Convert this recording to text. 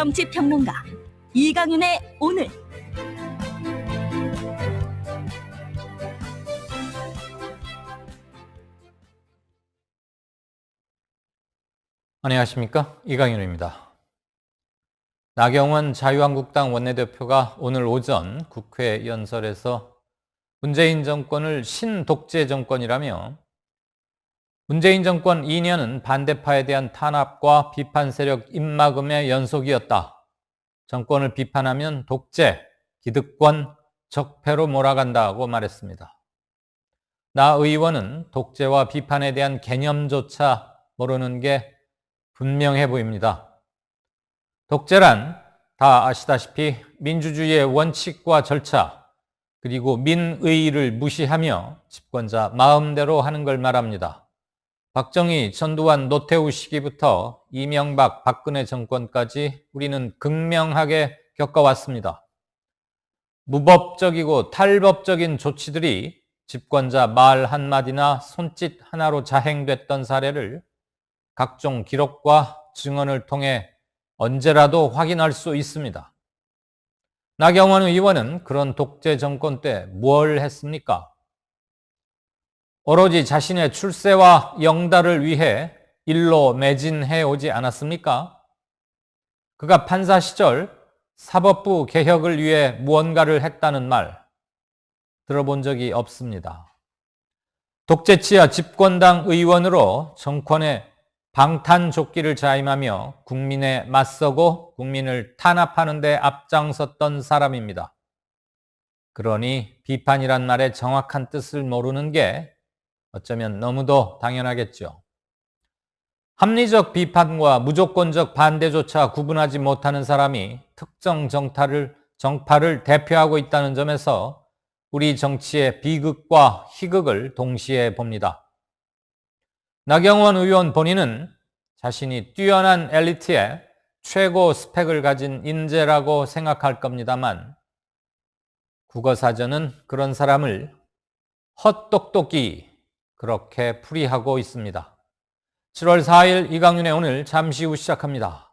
정치평론가 이강윤의 오늘 안녕하십니까 이강윤입니다. 나경원 자유한국당 원내대표가 오늘 오전 국회 연설에서 문재인 정권을 신독재 정권이라며 문재인 정권 2년은 반대파에 대한 탄압과 비판 세력 입막음의 연속이었다. 정권을 비판하면 독재, 기득권, 적폐로 몰아간다고 말했습니다. 나 의원은 독재와 비판에 대한 개념조차 모르는 게 분명해 보입니다. 독재란 다 아시다시피 민주주의의 원칙과 절차, 그리고 민의를 무시하며 집권자 마음대로 하는 걸 말합니다. 박정희, 전두환, 노태우 시기부터 이명박, 박근혜 정권까지 우리는 극명하게 겪어왔습니다. 무법적이고 탈법적인 조치들이 집권자 말 한마디나 손짓 하나로 자행됐던 사례를 각종 기록과 증언을 통해 언제라도 확인할 수 있습니다. 나경원 의원은 그런 독재 정권 때 뭘 했습니까? 오로지 자신의 출세와 영달을 위해 일로 매진해 오지 않았습니까? 그가 판사 시절 사법부 개혁을 위해 무언가를 했다는 말 들어본 적이 없습니다. 독재치와 집권당 의원으로 정권의 방탄조끼를 자임하며 국민에 맞서고 국민을 탄압하는 데 앞장섰던 사람입니다. 그러니 비판이란 말의 정확한 뜻을 모르는 게 어쩌면 너무도 당연하겠죠. 합리적 비판과 무조건적 반대조차 구분하지 못하는 사람이 특정 정타를, 정파를 대표하고 있다는 점에서 우리 정치의 비극과 희극을 동시에 봅니다. 나경원 의원 본인은 자신이 뛰어난 엘리트의 최고 스펙을 가진 인재라고 생각할 겁니다만 국어사전은 그런 사람을 헛똑똑이 그렇게 풀이하고 있습니다. 7월 4일 이강윤의 오늘 잠시 후 시작합니다.